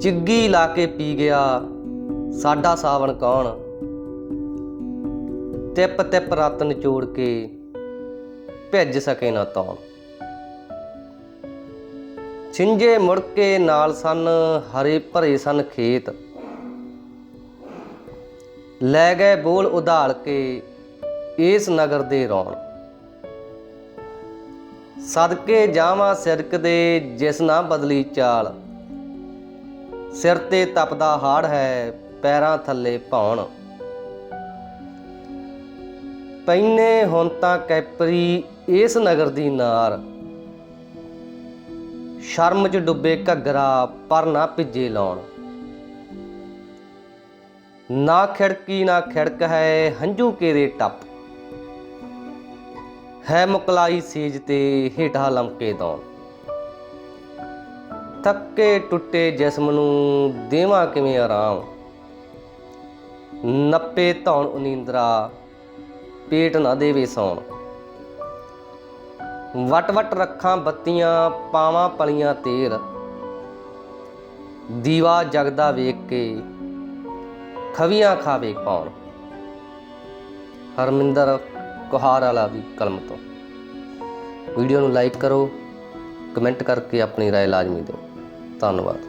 ਚਿੱਗੀ ਲਾ ਕੇ ਪੀ ਗਿਆ, ਸਾਡਾ ਸਾਵਣ ਕੌਣ? ਤਿਪ ਤਿਪ ਰਤ ਨਿਚੋੜ ਕੇ ਭਿੱਜ ਸਕੇ ਨਾ ਤੌਣ। ਛਿੰਜੇ ਮੁੜ ਕੇ ਨਾਲ ਸਨ, ਹਰੇ ਭਰੇ ਸਨ ਖੇਤ। ਲੈ ਗਏ ਬੋਲ ਉਧਾਲ ਕੇ ਇਸ ਨਗਰ ਦੇ ਰੌਣ। ਸਦਕੇ ਜਾਵਾਂ ਸਿਰਕ ਦੇ ਜਿਸ ਨਾ ਬਦਲੀ ਚਾਲ। ਸਿਰ ਤੇ ਤਪਦਾ ਹਾੜ ਹੈ, ਪੈਰਾਂ ਥੱਲੇ ਭੌਣ। ਪੈਨੇ ਹੁਣ ਤਾਂ ਕੈਪਰੀ ਇਸ ਨਗਰ ਦੀ ਨਾਰ। ਸ਼ਰਮ 'ਚ ਡੁੱਬੇ ਘੱਗਰਾ ਪਰ ਨਾ ਭਿੱਜੇ ਲਾਉਣ। ਨਾ ਖਿੜਕੀ ਨਾ ਖਿੜਕ ਹੈ, ਹੰਝੂ ਕੇਰੇ ਟੱਪ। ਹੈ ਮੁਕਲਾਈ ਸੇਜ ਤੇ ਹੇਠਾਂ ਲਮਕੇ ਦੌਣ। ਥੱਕੇ ਟੁੱਟੇ ਜਿਸਮ ਨੂੰ ਦੇਵਾਂ ਕਿਵੇਂ ਆਰਾਮ ਨੱਪੇ ਧੌਣ ਉਨੀਂਦਰਾ ਪੇਟ ਨਾ ਦੇਵੇ ਸੌਣ ਵਟ ਵਟ ਰੱਖਾਂ ਬੱਤੀਆਂ ਪਾਵਾਂ ਪਲੀਆਂ ਤੇਰ ਦੀਵਾ ਜਗਦਾ ਵੇਖ ਕੇ ਖਵੀਆਂ ਖਾਵੇ ਕੌਣ ਹਰਮਿੰਦਰ ਕੁਹਾਰ ਵਾਲਾ ਦੀ ਕਲਮ ਤੋਂ ਵੀਡੀਓ ਨੂੰ ਲਾਈਕ ਕਰੋ ਕਮੈਂਟ ਕਰਕੇ ਆਪਣੀ رائے ਲਾਜ਼ਮੀ ਦਿਓ ਧੰਨਵਾਦ।